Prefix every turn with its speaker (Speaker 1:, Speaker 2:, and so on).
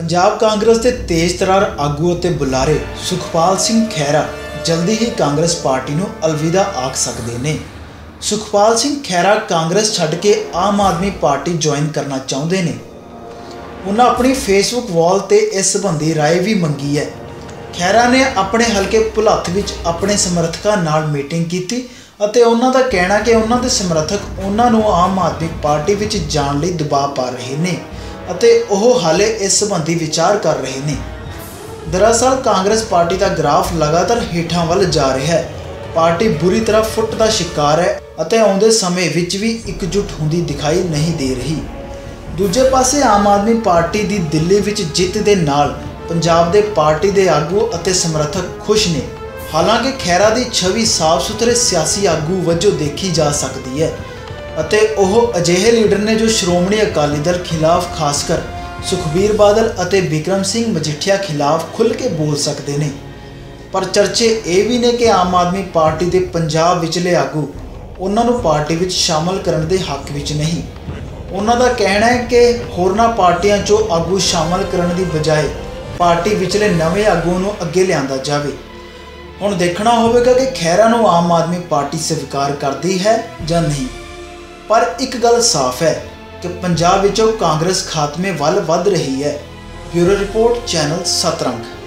Speaker 1: ਪੰਜਾਬ ਕਾਂਗਰਸ ਦੇ ਤੇਜ਼ਤਰਾਰ ਆਗੂ ਅਤੇ ਬੁਲਾਰੇ ਸੁਖਪਾਲ ਸਿੰਘ ਖਹਿਰਾ ਜਲਦੀ ਹੀ ਕਾਂਗਰਸ ਪਾਰਟੀ ਨੂੰ ਅਲਵਿਦਾ ਆਖ ਸਕਦੇ ਨੇ ਸੁਖਪਾਲ ਸਿੰਘ ਖਹਿਰਾ ਕਾਂਗਰਸ ਛੱਡ ਕੇ ਆਮ ਆਦਮੀ ਪਾਰਟੀ ਜੁਆਇਨ ਕਰਨਾ ਚਾਹੁੰਦੇ ਨੇ ਉਹਨਾਂ ਆਪਣੀ ਫੇਸਬੁੱਕ ਵਾਲ ਤੇ ਇਸ ਸੰਬੰਧੀ رائے ਵੀ ਮੰਗੀ ਹੈ ਖਹਿਰਾ ਨੇ ਆਪਣੇ ਹਲਕੇ ਭੁਲੱਥ ਵਿੱਚ ਆਪਣੇ ਸਮਰਥਕਾਂ ਨਾਲ ਮੀਟਿੰਗ ਕੀਤੀ ਅਤੇ ਉਹਨਾਂ ਦਾ ਕਹਿਣਾ ਕਿ ਉਹਨਾਂ ਦੇ ਸਮਰਥਕ ਉਹਨਾਂ ਨੂੰ ਆਮ ਆਦਮੀ ਪਾਰਟੀ ਵਿੱਚ ਜਾਣ ਲਈ ਦਬਾਅ ਪਾ ਰਹੇ ਨੇ ਅਤੇ ਉਹ ਹਾਲੇ ਇਸ ਸੰਬੰਧੀ ਵਿਚਾਰ ਕਰ ਰਹੇ ਨੇ। ਦਰਅਸਲ, ਕਾਂਗਰਸ ਪਾਰਟੀ ਦਾ ਗ੍ਰਾਫ ਲਗਾਤਾਰ ਹੇਠਾਂ ਵੱਲ ਜਾ ਰਿਹਾ ਹੈ। ਪਾਰਟੀ ਬੁਰੀ ਤਰ੍ਹਾਂ ਫੁੱਟ ਦਾ ਸ਼ਿਕਾਰ ਹੈ ਅਤੇ ਆਉਂਦੇ ਸਮੇਂ ਵਿੱਚ ਵੀ ਇਕਜੁੱਟ ਹੁੰਦੀ ਦਿਖਾਈ ਨਹੀਂ ਦੇ ਰਹੀ। ਦੂਜੇ ਪਾਸੇ, ਆਮ ਆਦਮੀ ਪਾਰਟੀ ਦੀ ਦਿੱਲੀ ਵਿੱਚ ਜਿੱਤ ਦੇ ਨਾਲ ਪੰਜਾਬ ਦੇ ਪਾਰਟੀ ਦੇ ਆਗੂ ਅਤੇ ਸਮਰਥਕ ਖੁਸ਼ ਨੇ। ਹਾਲਾਂਕਿ ਖੈਰਾ ਦੀ ਛਵੀ ਸਾਫ਼ ਸੁਥਰੇ ਸਿਆਸੀ ਆਗੂ ਵਜੋਂ ਦੇਖੀ ਜਾ ਸਕਦੀ ਹੈ। ਅਤੇ ਉਹ ਅਜਿਹੇ ਲੀਡਰ ਨੇ ਜੋ ਸ਼੍ਰੋਮਣੀ ਅਕਾਲੀ ਦਲ ਖਿਲਾਫ ਖਾਸ ਕਰ ਸੁਖਬੀਰ ਬਾਦਲ ਅਤੇ ਵਿਕਰਮ ਸਿੰਘ ਮਜੀਠੀਆ ਖਿਲਾਫ ਖੁੱਲ੍ਹ ਕੇ ਬੋਲ ਸਕਦੇ ਨੇ। ਪਰ ਚਰਚੇ ਇਹ ਵੀ ਨੇ ਕਿ ਆਮ ਆਦਮੀ ਪਾਰਟੀ ਦੇ ਪੰਜਾਬ ਵਿਚਲੇ ਆਗੂ ਉਹਨਾਂ ਨੂੰ ਪਾਰਟੀ ਵਿੱਚ ਸ਼ਾਮਲ ਕਰਨ ਦੇ ਹੱਕ ਵਿੱਚ ਨਹੀਂ। ਉਹਨਾਂ ਦਾ ਕਹਿਣਾ ਹੈ ਕਿ ਹੋਰਨਾਂ ਪਾਰਟੀਆਂ 'ਚੋਂ ਆਗੂ ਸ਼ਾਮਲ ਕਰਨ ਦੀ ਬਜਾਏ ਪਾਰਟੀ ਵਿਚਲੇ ਨਵੇਂ ਆਗੂ ਨੂੰ ਅੱਗੇ ਲਿਆਂਦਾ ਜਾਵੇ। ਹੁਣ ਦੇਖਣਾ ਹੋਵੇਗਾ ਕਿ ਖੈਰਾ ਨੂੰ ਆਮ ਆਦਮੀ ਪਾਰਟੀ ਸਵੀਕਾਰ ਕਰਦੀ ਹੈ ਜਾਂ ਨਹੀਂ। ਪਰ ਇੱਕ ਗੱਲ ਸਾਫ਼ ਹੈ ਕਿ ਪੰਜਾਬ ਵਿੱਚੋਂ ਕਾਂਗਰਸ ਖਾਤਮੇ ਵੱਲ ਵੱਧ ਰਹੀ ਹੈ। Bureau report, channel Satrang.